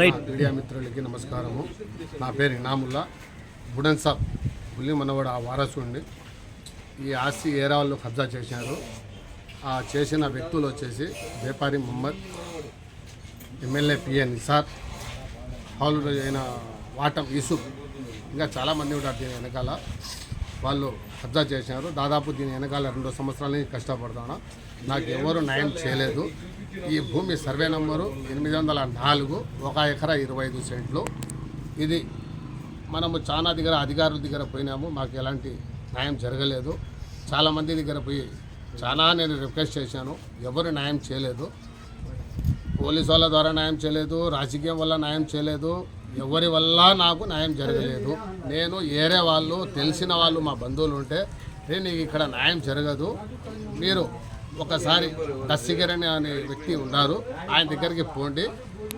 Right. Media మిత్రులకి నమస్కారము. నా పేరు ఇనాముల్లా. బుడన్ సాబ్ పుల్లి మనవాడు ఆ వారసుండి ఈ ఆస్తి ఏరా వాళ్ళు కబ్జా చేశారు? ఆ చేసిన వ్యక్తులు వచ్చేసి వ్యాపారి మొహమ్మద్ ఎమ్మెల్యే పిఎన్ నిసార్ హాల్ అయిన వాటం యూసుఫ్. ఇంకా చాలామంది ఉంటారు దీని వెనకాల. వాళ్ళు కబ్జా చేశారు దాదాపు దీని వెనకాల రెండు సంవత్సరాల నుంచి కష్టపడతాను. నాకు ఎవరు న్యాయం చేయలేదు. ఈ భూమి సర్వే నంబరు ఎనిమిది వందల నాలుగు ఒక ఎకరా ఇరవై ఐదు సెంట్లు. ఇది మనము చాలా దగ్గర అధికారుల దగ్గర పోయినాము. మాకు ఎలాంటి న్యాయం జరగలేదు. చాలామంది దగ్గర పోయి చాలా నేను రిక్వెస్ట్ చేశాను. ఎవరు న్యాయం చేయలేదు. పోలీసు వాళ్ళ ద్వారా న్యాయం చేయలేదు. రాజకీయం వల్ల న్యాయం చేయలేదు. ఎవరి వల్ల నాకు న్యాయం జరగలేదు? నేను ఏరే వాళ్ళు తెలిసిన వాళ్ళు మా బంధువులు ఉంటే నేను నీకు ఇక్కడ న్యాయం జరగదు. మీరు ఒకసారి దస్సిగరణి అనే వ్యక్తి ఉన్నారు. ఆయన దగ్గరికి పోండి.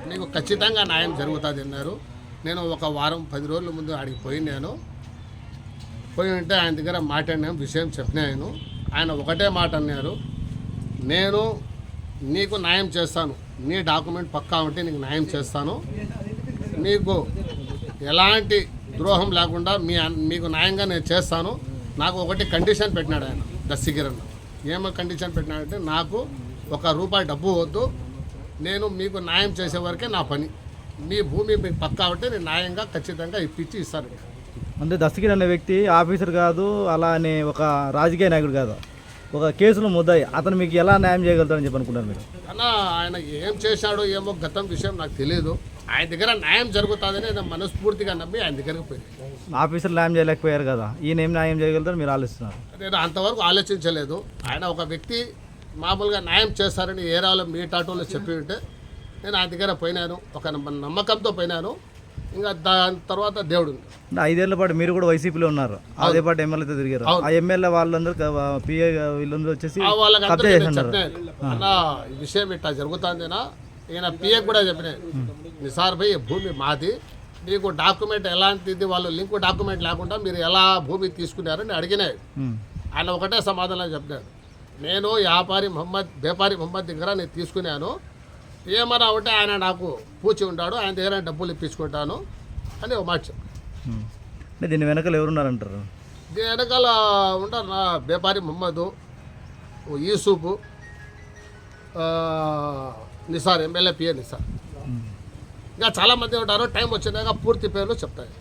నీకు ఖచ్చితంగా న్యాయం జరుగుతుంది అన్నారు. నేను ఒక వారం పది రోజుల ముందు ఆడికి పోయి నేను. పోయి ఉంటే ఆయన దగ్గర మాట్లాడినాం విషయం చెప్పినాను ఆయన ఒకటే మాట అన్నారు. నేను నీకు న్యాయం చేస్తాను. నీ డాక్యుమెంట్ పక్కా ఉంటే నీకు న్యాయం చేస్తాను. మీకు ఎలాంటి ద్రోహం లేకుండా మీ మీకు న్యాయంగా నేను చేస్తాను. నాకు ఒకటి కండిషన్ పెట్టినాడు ఆయన దస్సిగిరన్న ఏమో కండిషన్ పెట్టినాడంటే నాకు ఒక రూపాయి డబ్బు వద్దు. నేను మీకు న్యాయం చేసే వరకే నా పని. మీ భూమి మీకు పక్కా ఉంటే నేను న్యాయంగా ఖచ్చితంగా ఇప్పించి ఇస్తాను. అంటే దస్తగిరి అనే వ్యక్తి ఆఫీసర్ కాదు అలా అని ఒక రాజకీయ నాయకుడు కాదు. ఒక కేసులో ముద్దాయి. అతను మీకు ఎలా న్యాయం చేయగలుగుతారని చెప్పి మీరు? అన్న ఆయన ఏం చేశాడో ఏమో గతం విషయం నాకు తెలియదు ఆయన దగ్గర న్యాయం జరుగుతుందని మనస్ఫూర్తిగా నమ్మి ఆయన దగ్గరికి పోయింది ఆఫీసర్ న్యాయం చేయలేకపోయారు కదా. ఈయన ఏం న్యాయం చేయగలుగుతారు మీరు ఆలోచిస్తున్నారు. నేను అంతవరకు ఆలోచించలేదు. ఆయన ఒక వ్యక్తి మామూలుగా న్యాయం చేస్తారని ఏ రాలో మీ టాటోలో చెప్పి ఉంటే నేను ఆయన దగ్గర పోయినాను. ఒక నమ్మ- నమ్మకంతో పోయినాను. ఇంకా దాని తర్వాత దేవుడు ఐదేళ్ళ పాటు మీరు కూడా వైసీపీలో ఉన్నారు. అదే పాటు ఎమ్మెల్యేతో తిరిగారు. ఆ ఎమ్మెల్యే వాళ్ళందరూ పిఏ వీళ్ళందరూ వచ్చేసి వాళ్ళకి ఈ విషయం ఇట్లా జరుగుతుందేనా? ఈయన పిఏ కూడా చెప్పినాను నిసార్ భాయ్ భూమి మాది. మీకు డాక్యుమెంట్ ఎలాంటిది వాళ్ళు లింక్ డాక్యుమెంట్ లేకుండా మీరు ఎలా భూమి తీసుకున్నారని అడిగినాయి. ఆయన ఒకటే సమాధానం చెప్పాడు నేను వ్యాపారి మొహమ్మద్ వ్యాపారి మొహమ్మద్ దగ్గర నేను తీసుకున్నాను. ఏమన్నా ఉంటే ఆయన నాకు పూచి ఉంటాడు ఆయన దగ్గర డబ్బులు ఇప్పించుకుంటాను అని ఒక మాట. అంటే దీని వెనకాల ఎవరున్నారంటారు? దీని వెనకాల ఉంటారు నా వ్యాపారి మొహమ్మద్ యూసుఫ్ నిసార్ ఎమ్మెల్యే పిఏ నిసార్. ఇంకా చాలామంది ఉంటారు టైం వచ్చినాక పూర్తి పేర్లు చెప్తాయి.